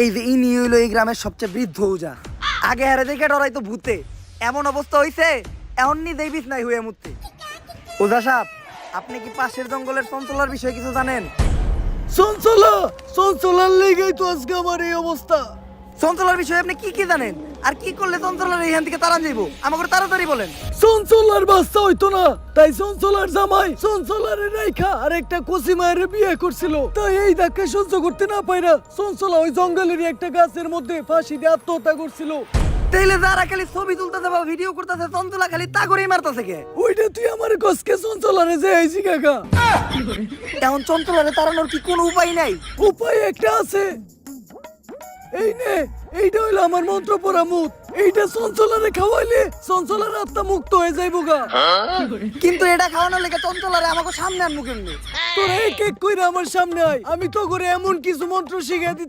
এই যে ইনি হইল এই গ্রামের সবচেয়ে বৃদ্ধ ওজা। আগে হারে দেখে ডরাই তো ভূতে। এমন অবস্থা হইছে এমন নিজেই বিছনাই হয়ে মুতে ওজা সাহেব, আপনি কি পাশের জঙ্গলের চঞ্চলার বিষয়ে কিছু জানেন? চঞ্চলা, চঞ্চলার লেগেই তো আজকে আমার এই অবস্থা। চঞ্চলার বিষয়ে আপনি কি কি জানেন? আর কি করলে চঞ্চলার এইখান থেকে তাড়ান যাইবো? আমাকে তাড়াতাড়ি বলেন। চঞ্চলার বাচ্চা হইতো না তাই চঞ্চলার জামাই চঞ্চলার আর একটা কচি মায়ের বিয়ে করছিল। তাই এই ধাক্কা সহ্য করতে না পাইরা চঞ্চলা ওই জঙ্গলেরই একটা গাছের মধ্যে ফাঁসি দিয়ে আত্মহত্যা করছিল। তাইলে যারা খালি ছবি তুলতেছে বা ভিডিও করতেছে চঞ্চলা খালি তা করেই মারতেছে কে? ওইটা তুই আমার কসকে চঞ্চলারে যে আইছি কাকা এখন চঞ্চলারে তাড়ানোর কি কোনো উপায় নাই? উপায় একটা আছে। এই নে এইটা হইল আমার মন্ত্র পড়া মুখ এইটা চঞ্চলারে খাওয়াইলে চঞ্চলার আত্মা মুক্ত হয়ে যাইবো গা কিন্তু এটা খাওয়ানোর লেগে চঞ্চলারে আমাকে সামনে আনব কেমনি? তোরা এক এক কইরা আমার সামনে আয়। আমি তো করে এমন কিছু মন্ত্র শিখে